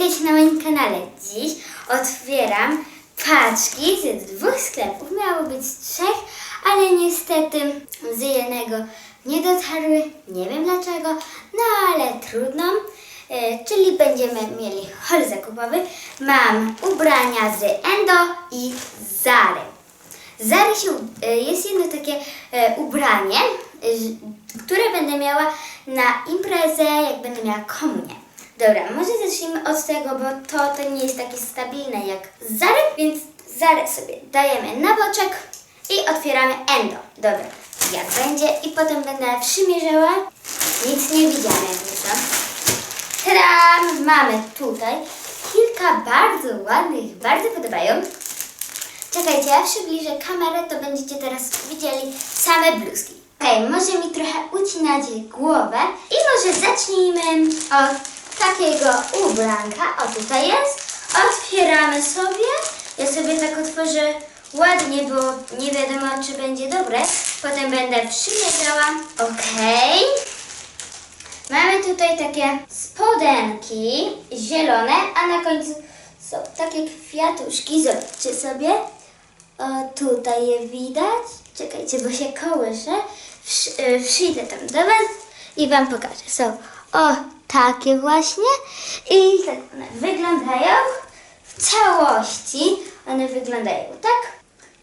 witajcie na moim kanale. Dziś otwieram paczki z dwóch sklepów. Miało być trzech, ale niestety z jednego nie dotarły. Nie wiem dlaczego, no ale trudno. E, czyli będziemy mieli hol zakupowy. Mam ubrania z Endo i Zary. Zary się, e, jest jedno takie e, ubranie, które będę miała na imprezę, jak będę miała komunię. Dobra, może zacznijmy od tego, bo to, to nie jest takie stabilne jak Zary, więc Zary sobie dajemy na boczek i otwieramy Endo. Dobra, jak będzie i potem będę przymierzała. Nic nie widziałam jakby co. Tadam! Mamy tutaj kilka bardzo ładnych, bardzo podobają. Czekajcie, ja przybliżę kamerę, to będziecie teraz widzieli same bluzki. Okej, może mi trochę ucinać głowę i może zacznijmy od takiego ubranka. O, tutaj jest. Otwieramy sobie. Ja sobie tak otworzę ładnie, bo nie wiadomo, czy będzie dobre. Potem będę przymierzała. Okej. Mamy tutaj takie spodenki zielone, a na końcu są takie kwiatuszki. Zobaczcie sobie. O, tutaj je widać. Czekajcie, bo się kołyszę. Wsz, y, przyjdę tam do Was i Wam pokażę. Są o takie właśnie. I tak one wyglądają w całości. One wyglądają tak.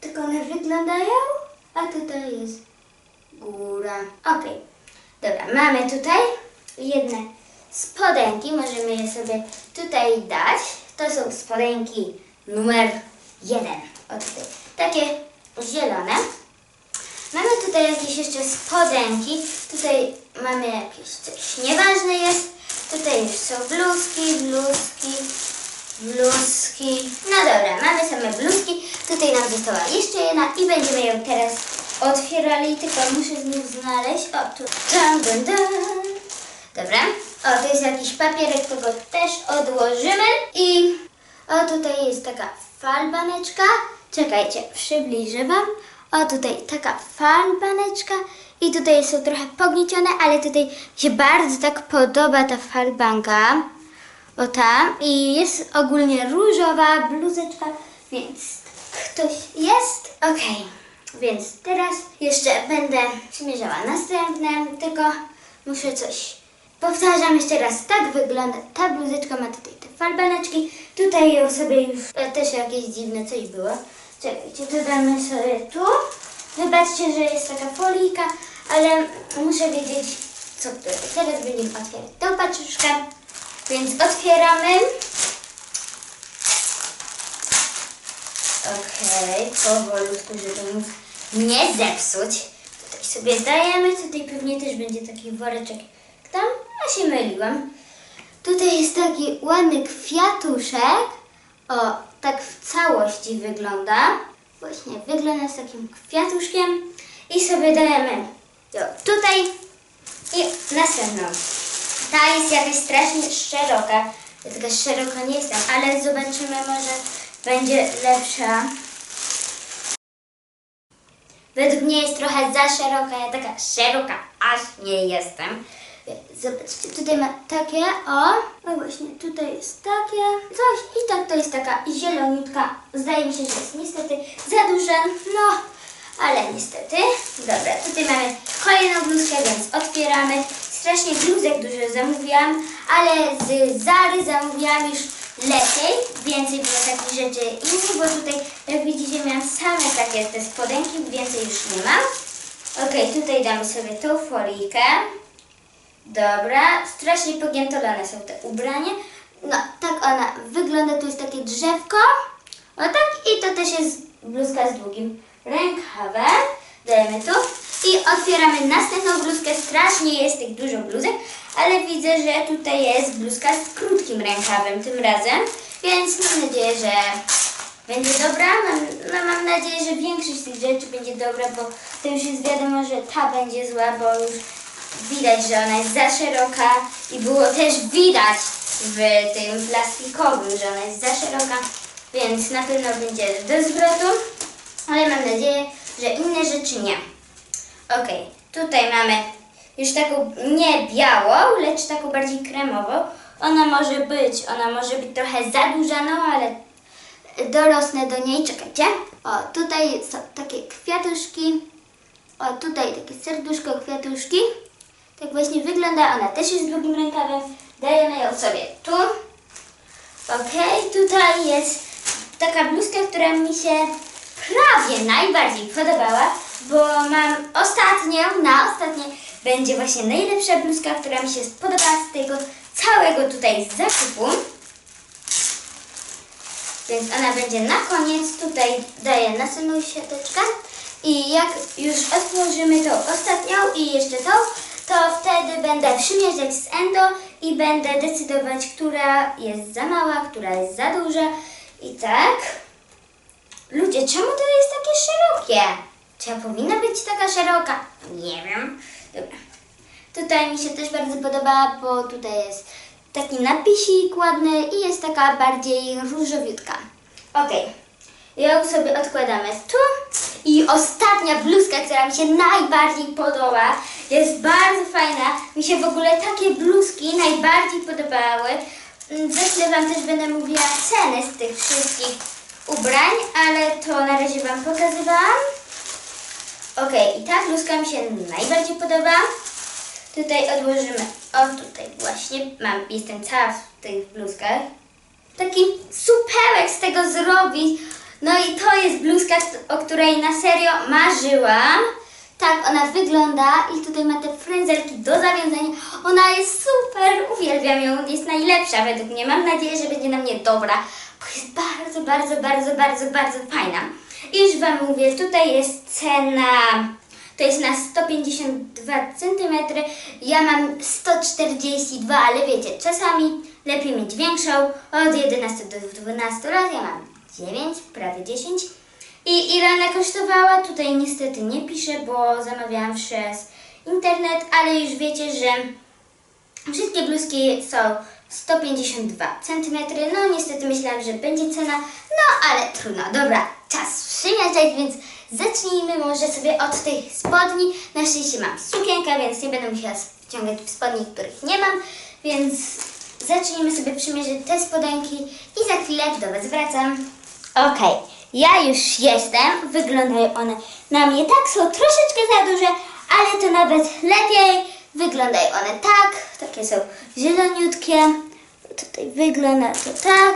Tak one wyglądają. A tutaj jest góra. Okej. Dobra, mamy tutaj jedne spodenki. Możemy je sobie tutaj dać. To są spodenki numer jeden. O tutaj. Takie zielone. Tutaj jakieś jeszcze spodenki. Tutaj mamy jakieś coś nieważne jest. Tutaj są bluzki, bluzki, bluzki. No dobra, mamy same bluzki. Tutaj nam została jeszcze jedna i będziemy ją teraz otwierali, tylko muszę z nich znaleźć. O, tu. Dun, dun, dun. Dobra. O, to jest jakiś papierek, to go też odłożymy. I o, tutaj jest taka falbaneczka. Czekajcie, przybliżę Wam. O, tutaj taka falbaneczka. I tutaj są trochę pogniecione, ale tutaj się bardzo tak podoba ta falbanka. O tam. I jest ogólnie różowa bluzeczka, więc ktoś jest. Okej, więc teraz jeszcze będę przymierzała następne, tylko muszę coś Powtarzam jeszcze raz, tak wygląda ta bluzeczka, ma tutaj te falbaneczki, tutaj ją sobie już, e, też jakieś dziwne coś było. Czekajcie, dodamy sobie tu. Wybaczcie, że jest taka folika, ale muszę wiedzieć, co to jest. Teraz będziemy otwierać tą paczuszkę, więc otwieramy. Okej, powolutku, żeby móc nie zepsuć. Tutaj sobie dajemy, tutaj pewnie też będzie taki woreczek tam, a się myliłam. Tutaj jest taki ładny kwiatuszek. O, w całości wygląda. Właśnie wygląda z takim kwiatuszkiem. I sobie dajemy ją tutaj i następną. Ta jest jakaś strasznie szeroka. Taka szeroka nie jestem, ale zobaczymy, może będzie lepsza. Według mnie jest trochę za szeroka, ja taka szeroka aż nie jestem. Zobaczcie, tutaj ma takie, o, no właśnie, tutaj jest takie coś i tak to jest taka zieloniutka. Zdaje mi się, że jest niestety za duże, no, ale niestety. Dobra, tutaj mamy kolejną bluzkę, więc otwieramy. Strasznie bluzek dużo zamówiłam, ale z Zary zamówiłam już lepiej. Więcej było takich rzeczy innych, bo tutaj, jak widzicie, miałam same takie te spodenki, więcej już nie mam. Okej, tutaj damy sobie tą folijkę. Dobra, strasznie pogiętolone są te ubrania. No, tak ona wygląda, tu jest takie drzewko. O tak, i to też jest bluzka z długim rękawem. Dajemy tu i otwieramy następną bluzkę. Strasznie jest tych dużo bluzek, ale widzę, że tutaj jest bluzka z krótkim rękawem tym razem, więc mam nadzieję, że będzie dobra. Mam, no, mam nadzieję, że większość z tych rzeczy będzie dobra, bo to już jest wiadomo, że ta będzie zła, bo już widać, że ona jest za szeroka i było też widać w tym plastikowym, że ona jest za szeroka, więc na pewno będzie do zwrotu, ale mam nadzieję, że inne rzeczy nie. Okej, tutaj mamy już taką nie białą, lecz taką bardziej kremową. Ona może być, ona może być trochę za duża, no ale dorosnę do niej, czekajcie. O, tutaj są takie kwiatuszki. O, tutaj takie serduszko, kwiatuszki. Tak właśnie wygląda. Ona też jest długim rękawem. Dajemy ją sobie tu. Okej, tutaj jest taka bluzka, która mi się prawie najbardziej podobała, bo mam ostatnią, na ostatnie będzie właśnie najlepsza bluzka, która mi się spodobała z tego całego tutaj zakupu. Więc ona będzie na koniec. Tutaj daję następną siateczkę. I jak już otworzymy tą ostatnią i jeszcze tą, to wtedy będę przymierzać z endo i będę decydować, która jest za mała, która jest za duża. I tak. Ludzie, czemu to jest takie szerokie? Czy ja powinna być taka szeroka? Nie wiem. Dobra. Tutaj mi się też bardzo podoba, bo tutaj jest taki napisik ładny i jest taka bardziej różowiutka. Okej, ją sobie odkładamy tu. I ostatnia bluzka, która mi się najbardziej podoba, jest bardzo fajna. Mi się w ogóle takie bluzki najbardziej podobały. Mm, chwilę Wam też będę mówiła ceny z tych wszystkich ubrań, ale to na razie Wam pokazywałam. Okej, i ta bluzka mi się najbardziej podoba. Tutaj odłożymy, o tutaj właśnie, mam, jestem cała w tych bluzkach. Taki supełek z tego zrobić. No i to jest bluzka, o której na serio marzyłam. Tak ona wygląda i tutaj ma te frędzelki do zawiązania. Ona jest super, uwielbiam ją, jest najlepsza według mnie. Mam nadzieję, że będzie na mnie dobra, bo jest bardzo, bardzo, bardzo, bardzo, bardzo fajna. I już Wam mówię, tutaj jest cena to jest na 152 cm. Ja mam 142, ale wiecie, czasami lepiej mieć większą. Od 11 do 12 lat ja mam 9, prawie 10. I ile ona kosztowała? Tutaj niestety nie piszę, bo zamawiałam przez internet, ale już wiecie, że Wszystkie bluzki są 152 cm. No niestety myślałam, że będzie cena, no ale trudno. Dobra, czas przymierzać, więc zacznijmy może sobie od tej spodni. Na szczęście mam sukienkę, więc nie będę musiała wciągać spodni, których nie mam, więc zacznijmy sobie przymierzyć te spodenki i za chwilę do Was wracam. Okej, ja już jestem. Wyglądają one na mnie tak, są troszeczkę za duże, ale to nawet lepiej. Wyglądają one tak, takie są zieloniutkie. Tutaj wygląda to tak.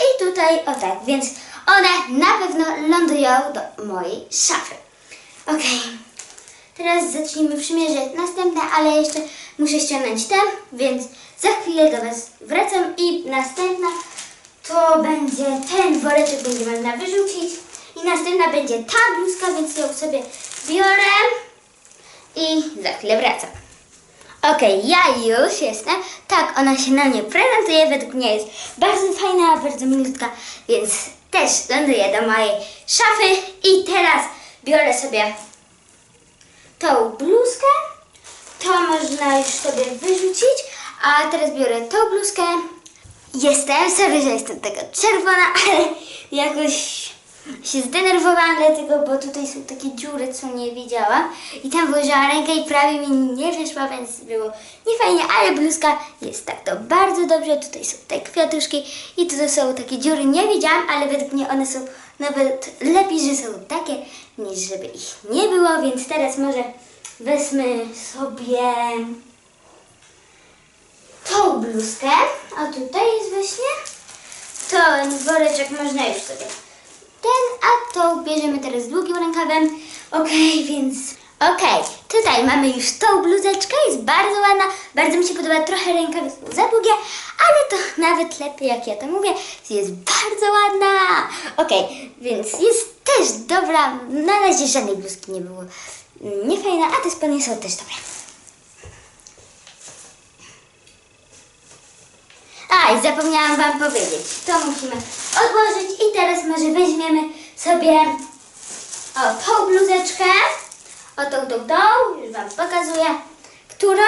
I tutaj o tak, więc one na pewno lądują do mojej szafy. Okej, teraz zacznijmy przymierzać następne, ale jeszcze muszę ściągnąć ten, więc za chwilę do Was wracam i następna to będzie ten woreczek będzie można wyrzucić i następna będzie ta bluzka, więc ją sobie biorę i za chwilę wracam. Okej, ja już jestem. Tak, ona się na mnie prezentuje. Według mnie jest bardzo fajna, bardzo milutka, więc też ląduje do mojej szafy. I teraz biorę sobie tą bluzkę. To można już sobie wyrzucić. A teraz biorę tą bluzkę. Jestem, sorry, że jestem taka czerwona, ale jakoś się zdenerwowałam dlatego, bo tutaj są takie dziury, co nie widziałam. I tam włożyłam rękę i prawie mi nie wyszła, więc było niefajnie, ale bluzka jest tak to bardzo dobrze. Tutaj są te kwiatuszki i tutaj są takie dziury. Nie widziałam, ale według mnie one są nawet lepiej, że są takie, niż żeby ich nie było, więc teraz może wezmę sobie bluzkę. A tutaj jest właśnie ten woreczek, można już sobie ten, a tą bierzemy teraz długim rękawem. Okej, więc okej, tutaj mamy już tą bluzeczkę, jest bardzo ładna, bardzo mi się podoba, trochę rękawy są za długie, ale to nawet lepiej jak ja to mówię, jest bardzo ładna. Okej, więc jest też dobra, na razie żadnej bluzki nie było niefajna, a te spodnie są też dobre. A, i zapomniałam Wam powiedzieć. To musimy odłożyć i teraz może weźmiemy sobie o tą bluzeczkę. O tą, tą, tą. Już Wam pokazuję. Którą?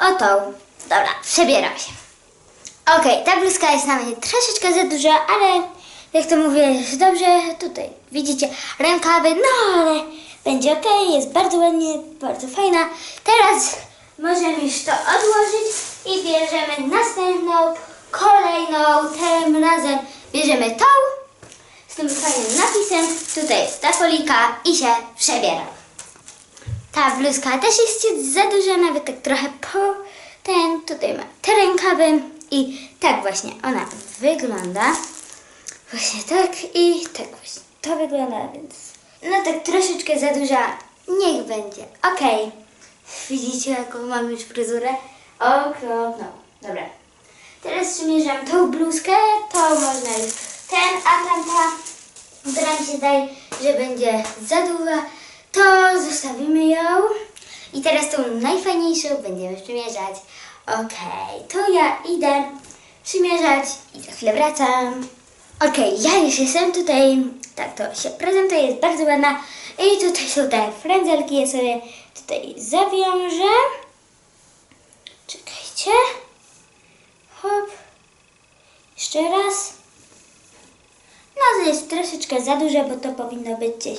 O tą. Dobra, przebieram się. Okej, ta bluzka jest na mnie troszeczkę za duża, ale jak to mówię, dobrze. Tutaj widzicie rękawy, no ale będzie ok, jest bardzo ładnie, bardzo fajna. Teraz możemy już to odłożyć i bierzemy następną, kolejną, tym razem bierzemy tą z tym fajnym napisem. Tutaj jest ta folika i się przebiera. Ta bluzka też jest za duża, nawet tak trochę po ten. Tutaj ma te rękawy i tak właśnie ona wygląda. Właśnie tak i tak właśnie to wygląda, więc no tak troszeczkę za duża. Niech będzie. Okej. Widzicie jaką mam już fryzurę? Okropną. Dobra. Teraz przymierzam tą bluzkę, to można już ten, a tamta, która mi się wydaje, że będzie za duża, to zostawimy ją. I teraz tą najfajniejszą będziemy przymierzać. Okej, to ja idę przymierzać i za chwilę wracam. Okej, ja już jestem tutaj. Tak to się prezentuje, jest bardzo ładna. I tutaj są te frędzelki, ja sobie tutaj zawiążę. Czekajcie. Hop. Jeszcze raz. No to jest troszeczkę za duże, bo to powinno być gdzieś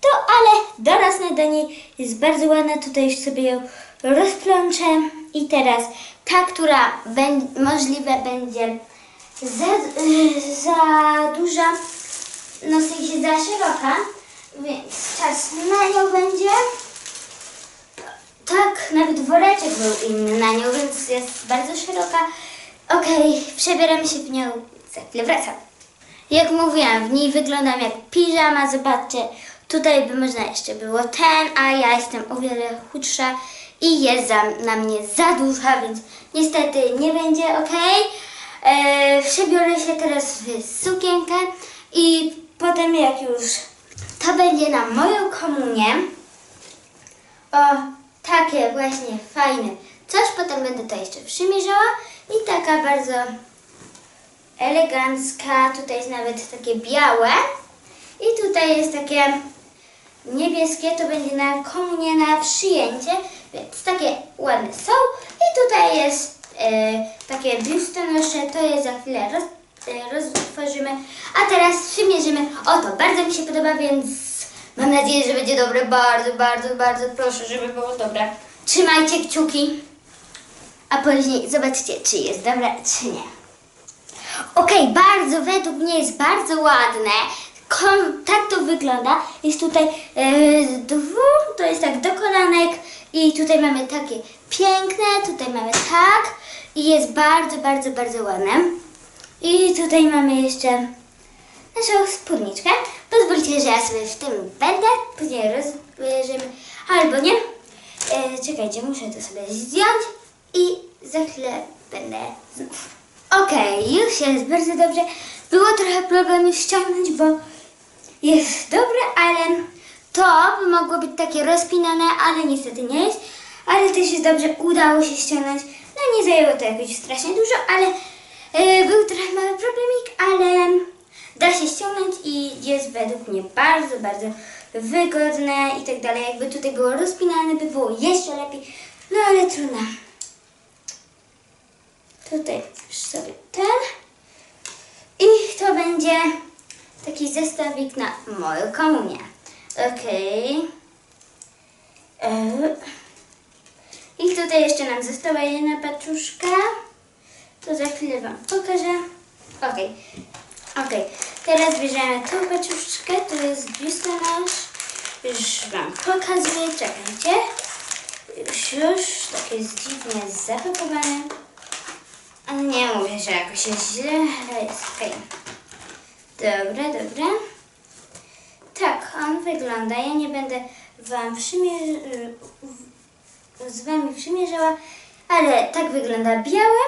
to, ale dorosnę do niej. Jest bardzo ładna, tutaj już sobie ją rozplączę. I teraz ta, która możliwe będzie za, za duża, no w sensie za szeroka, więc czas na nią będzie. Tak, nawet woreczek był inny na nią, więc jest bardzo szeroka. Okej, przebieram się w nią, za chwilę wracam. Jak mówiłam, w niej wyglądam jak piżama, zobaczcie. Tutaj by można jeszcze było ten, a ja jestem o wiele chudsza i jest za, na mnie za duża, więc niestety nie będzie ok. E, przebiorę się teraz w sukienkę i potem jak już to będzie na moją komunię, o takie właśnie fajne coś, potem będę to jeszcze przymierzała. I taka bardzo elegancka, tutaj jest nawet takie białe. I tutaj jest takie niebieskie, to będzie na komunię, na przyjęcie, więc takie ładne są. I tutaj jest e, takie biustonosze, to jest za chwilę roz, e, roztworzymy, a teraz przymierzymy, oto, bardzo mi się podoba, więc mam nadzieję, że będzie dobre, bardzo, bardzo, bardzo proszę, żeby było dobre. Trzymajcie kciuki, a później zobaczcie, czy jest dobre, czy nie. Okej, bardzo, według mnie jest bardzo ładne. Kom, tak to wygląda. Jest tutaj e, dwu, to jest tak do kolanek i tutaj mamy takie piękne, tutaj mamy tak i jest bardzo, bardzo, bardzo ładne. I tutaj mamy jeszcze naszą spódniczkę. Pozwólcie, że ja sobie w tym będę, później rozbierzemy, albo nie. E, czekajcie, muszę to sobie zdjąć i za chwilę będę znów. Okej, już jest bardzo dobrze. Było trochę problemu ściągnąć, bo jest dobre, ale to mogło być takie rozpinane, ale niestety nie jest. Ale też jest dobrze, udało się ściągnąć. No nie zajęło to jakoś strasznie dużo, ale e, był trochę mały problemik, ale da się ściągnąć i jest według mnie bardzo, bardzo wygodne i tak dalej. Jakby tutaj było rozpinane, by było jeszcze lepiej. No ale trudno. Tutaj sobie ten. I to będzie taki zestawik na moją komunię. Okej. E, I tutaj jeszcze nam została jedna paczuszka. To za chwilę Wam pokażę. Okej. Okej. Teraz bierzemy tą paczuszkę. To jest biustonosz. Już Wam pokazuję. Czekajcie. Już, już. Tak jest dziwnie zapakowane. Nie mówię, że jakoś jest źle, ale jest okej. Dobra, dobra. Tak, on wygląda. Ja nie będę wam przymierz- z wami przymierzała, ale tak wygląda biały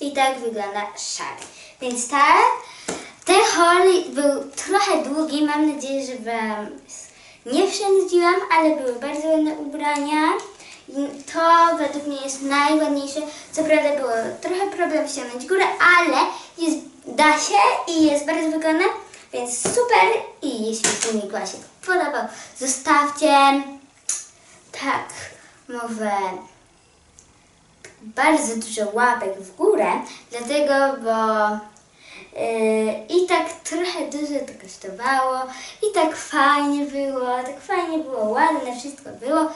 i tak wygląda szary. Więc ta, ten haul był trochę długi. Mam nadzieję, że wam nie wszędziłam, ale były bardzo ładne ubrania. To według mnie jest najładniejsze. Co prawda było trochę problem ściągnąć górę, ale jest, da się i jest bardzo wygodne, więc super. I jeśli filmik Wam się podobał, zostawcie tak, mówię bardzo dużo łapek w górę, dlatego, bo i tak trochę dużo to kosztowało, i tak fajnie było, tak fajnie było, ładne wszystko było.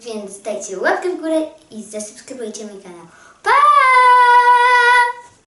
Więc dajcie łapkę w górę i zasubskrybujcie mój kanał. Pa!